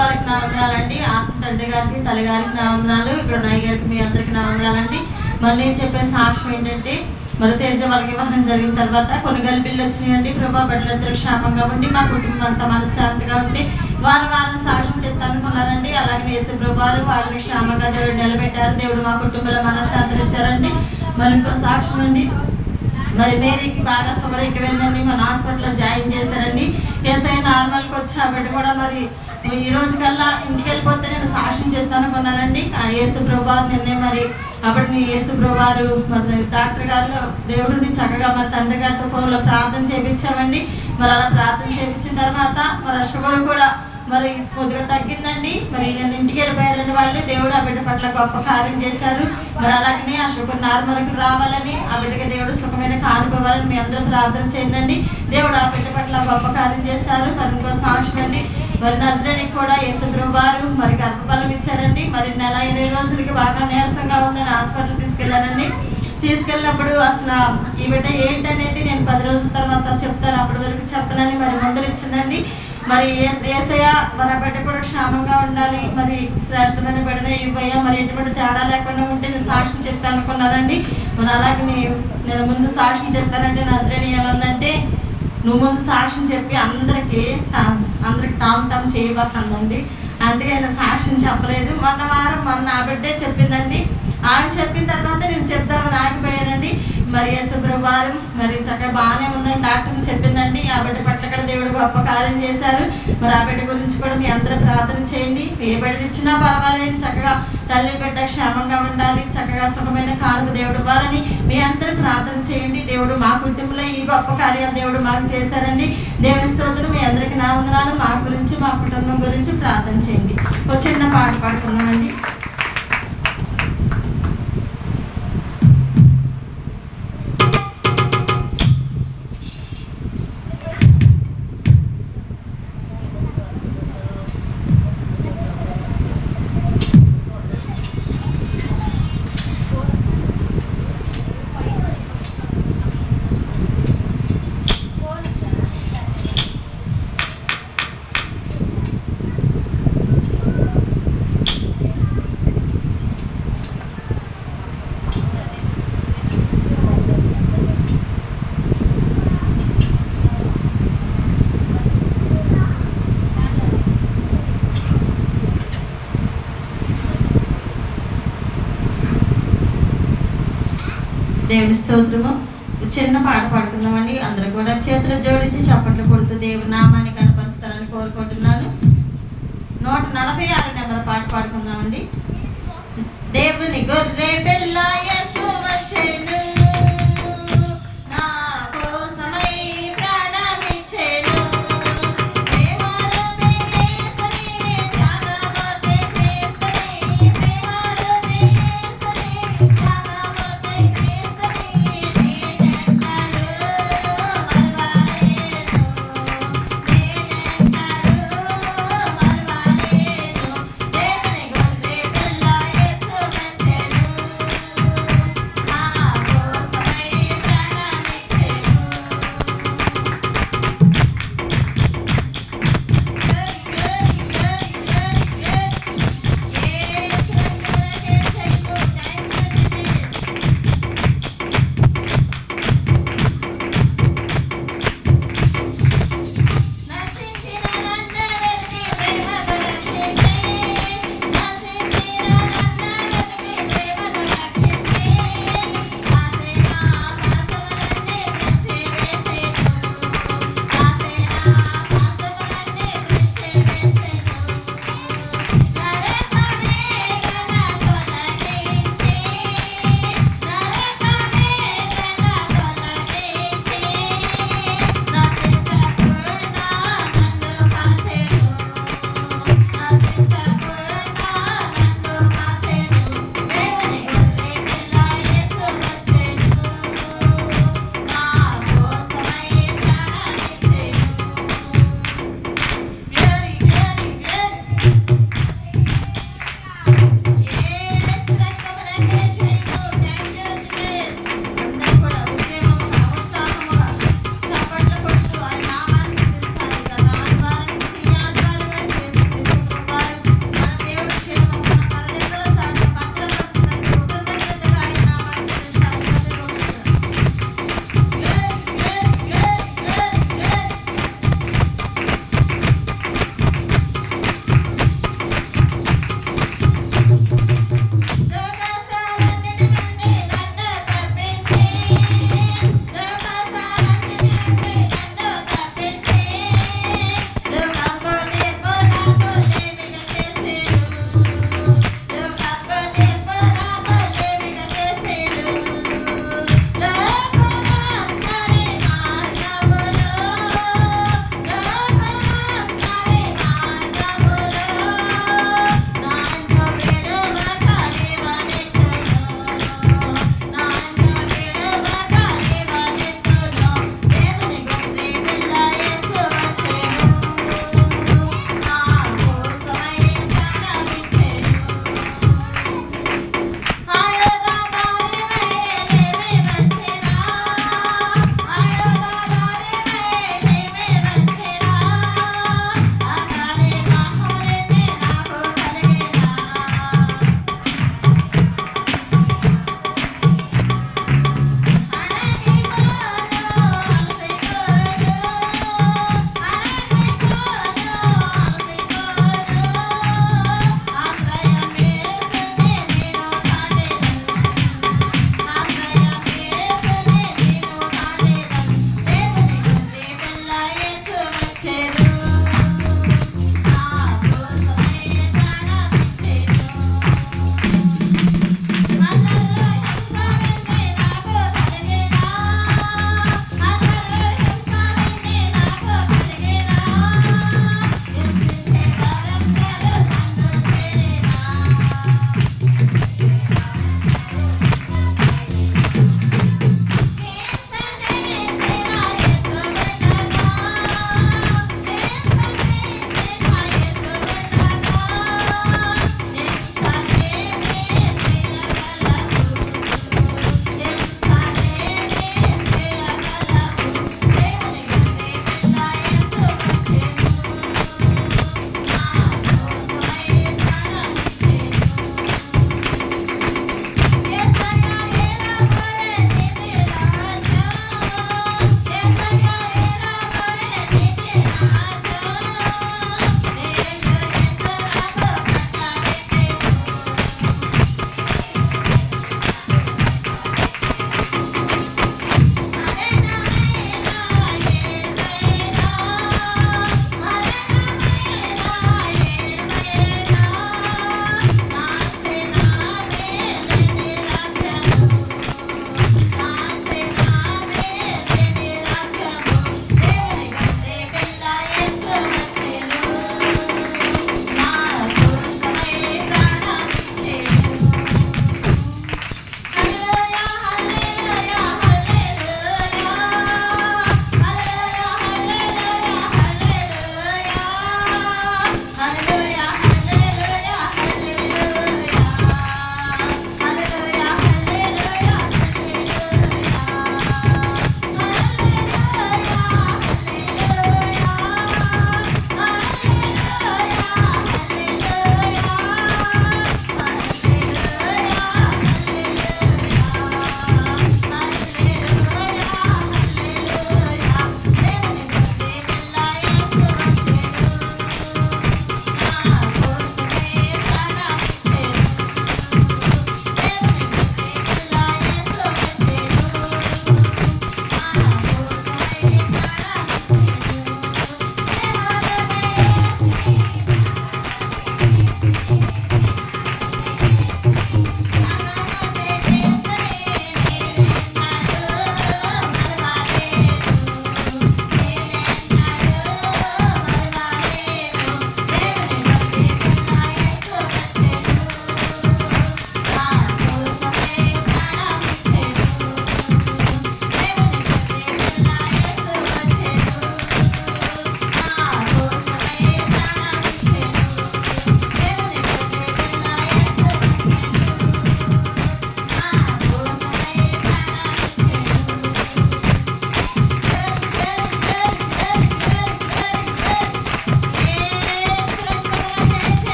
వారికి నా వందనాలండి ఆత్మ తండ్రి గారికి తల్లి గారికి నా వందనాలు ఇక్కడ నయ్య గారికి మీ అందరికి నా వందనాలండి మరి నేను చెప్పే సాక్ష్యం ఏంటంటే మరి తేజ వాళ్ళకి వివాహం జరిగిన తర్వాత కొన్ని గల్పిల్లు వచ్చినాయండి. ప్రభా బిడ్డలందరూ క్షేమంగా ఉండి మా కుటుంబం అంతా మనశ్శాంతిగా ఉండి వారు వారిని సాక్ష్యం చెప్తానుకున్నారండి అలాగే వేసే ప్రభావాలు వాళ్ళని క్షేమంగా దేవుడు నిలబెట్టారు. దేవుడు మా కుటుంబంలో మనశ్శాంతిని ఇచ్చారండి. మరి ఇంకో సాక్ష్యం అండి. మరి మేరీకి బాగా షుగర్ ఎక్కువైందండి మన హాస్పిటల్లో జాయిన్ చేశారండి. ఏసఐ నార్మల్కి వచ్చిన బిడ్డ కూడా మరి ఈ రోజు కల్లా ఇంటికి వెళ్ళిపోతే నేను సాక్ష్యం చెప్తాను కొన్నానండి ఆ ప్రభావారు నిన్నే మరి అప్పటి ఏసు ప్రభావారు మరి డాక్టర్ గారు దేవుడిని చక్కగా మరి తండ్రి గారితో ఫోన్లో ప్రార్థన చేయించామండి మరి అలా ప్రార్థన చేయించిన తర్వాత మరి షుగర్ కూడా మరి కొద్దిగా తగ్గిందండి. మరి నేను ఇంటికి వెళ్ళిపోయారని వాళ్ళు దేవుడు ఆ బిడ్డ పట్ల గొప్ప కార్యం చేశారు. మరి అలాగనే ఆ షుగర్ నార్మల్కి రావాలని ఆ బిడ్డకి దేవుడు సుఖమైన కానుకోవాలని మీ అందరూ ప్రార్థన చేయండి. దేవుడు ఆ బిడ్డ పట్ల గొప్ప కార్యం చేశారు. మరి ఇంకో సాక్ష్యం అండి. మరి నజరానికి కూడా యేసుద్రు వారు మరి గర్భఫలం ఇచ్చారండి. మరి నెల ఇరవై రోజులకి బాగా నీరసంగా ఉందని హాస్పిటల్ తీసుకెళ్ళారండి. తీసుకెళ్ళినప్పుడు అసలు ఈ బిడ్డ ఏంటనేది నేను పది రోజుల తర్వాత చెప్తాను. అప్పటి వరకు చెప్పనని మరి మందులు ఇచ్చిందండి మరి ఏసయ్య మన బిడ్డ కూడా క్షేమంగా ఉండాలి. మరి శ్రేష్టమైన బిడ్డనే ఇవ్వయ్యా. మరి ఎటువంటి తేడా లేకుండా ఉంటే నేను సాక్ష్యం చెప్తాను అనుకున్నారండి. మరి అలాగే నేను నేను ముందు సాక్ష్యం చెప్తానంటే నజరేని ఏమందంటే నువ్వు ముందు సాక్ష్యం చెప్పి అందరికీ టామ్- అందరికి టామ్ టామ్ చేయబోతుందండి అందుకే ఆయన సాక్ష్యం చెప్పలేదు. మొన్న వారం మొన్న ఆ బిడ్డే చెప్పిందండి. ఆమె చెప్పిన తర్వాత నేను చెప్తామని ఆగిపోయానండి. మరి శుక్రవారం మరి చక్కగా బాగానే ఉందని డాక్టర్ చెప్పిందండి. ఆ బిడ్డ పట్ల కూడా దేవుడు గొప్ప కార్యం చేశారు. మరి ఆ బిడ్డ గురించి కూడా మీ అందరూ ప్రార్థన చేయండి. ఏ బిడ్డనిచ్చినా పర్వాలేదు. చక్కగా తల్లి బిడ్డ క్షేమంగా ఉండాలి. చక్కగా సుఖమైన కానుక దేవుడు ఇవ్వాలని మీ అందరూ ప్రార్థన చేయండి. దేవుడు మా కుటుంబంలో ఈ గొప్ప కార్యాలు దేవుడు మాకు చేశారండి. దేవుని స్తోత్రం మీ అందరికీ నా వందనాలు. మా గురించి మా కుటుంబం గురించి ప్రార్థన చేయండి. ఒక చిన్న పాట పాడుకుందామండి. స్తోత్రము. చిన్న పాట పాడుకుందామండి. అందరూ కూడా చేతులు జోడించి చప్పట్లు కొడుతూ దేవుని నామాన్ని కనపరుస్తారని కోరుకుంటున్నాను. నూట నలభై ఆరు నెంబర్ పాట పాడుకుందామండి. దేవుని గొర్రె పెళ్ళాయ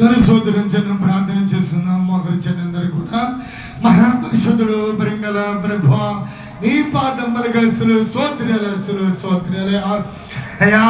దేవుని సోదరించడం ప్రార్థన చేస్తున్నాం మోకరించండి కూడా మహాపరిషుద్ధుడు ప్రింగల ప్రభు నీ పాదమ్మలుగా గసులు సోత్రాల సులు సోత్రాలయ అయా